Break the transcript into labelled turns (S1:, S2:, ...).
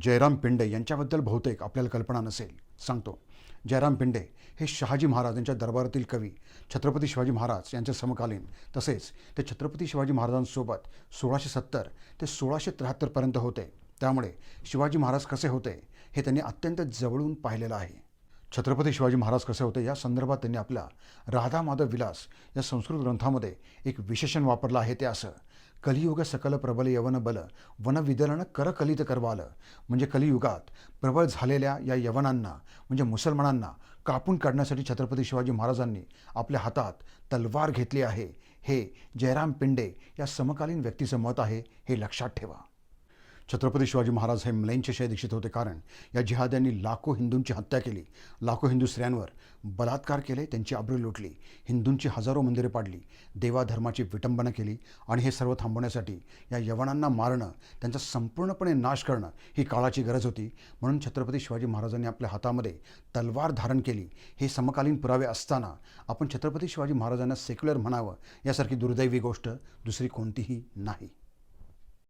S1: जयराम पिंडे यांच्याबद्दल बहुतेक आपल्याला कल्पना नसेल. सांगतो. जयराम पिंडे हे शहाजी महाराज यांच्या दरबारातील कवी छत्रपती शिवाजी महाराज यांचे समकालीन. तसेच ते छत्रपती शिवाजी महाराजांसोबत सोळाशे सत्तर ते सोळाशे त्र्याहत्तरपर्यंत होते. त्यामुळे शिवाजी महाराज कसे होते हे त्यांनी अत्यंत जवळून पाहिलेलं आहे. छत्रपती शिवाजी महाराज कसे होते या संदर्भात त्यांनी आपल्या राधा माधव विलास या संस्कृत ग्रंथामध्ये एक विशेषण वापरलं आहे ते असं. कलियुग सकल प्रबल यवन बल वन विदलन कर कलित करवाल. म्हणजे कलियुगात प्रबळ झालेल्या या यवनांना म्हणजे मुसलमानांना कापून काढण्यासाठी छत्रपती शिवाजी महाराजांनी आपल्या हातात तलवार घेतली आहे. हे जयराम पिंडे या समकालीन व्यक्तीचं मत आहे हे लक्षात ठेवा. छत्रपती शिवाजी महाराज हे मलैंचे शय दीक्षित होते कारण या जिहाद्यांनी लाखो हिंदूंची हत्या केली. लाखो हिंदू स्त्रियांवर बलात्कार केले त्यांची आबरू लुटली. हिंदूंची हजारो मंदिरे पाडली देवाधर्माची विटंबना केली आणि हे सर्व थांबवण्यासाठी या यवनांना मारणं त्यांचा संपूर्णपणे नाश करणं ही काळाची गरज होती. म्हणून छत्रपती शिवाजी महाराजांनी आपल्या हातामध्ये तलवार धारण केली. हे समकालीन पुरावे असताना आपण छत्रपती शिवाजी महाराजांना सेक्युलर म्हणावं यासारखी दुर्दैवी गोष्ट दुसरी कोणतीही नाही.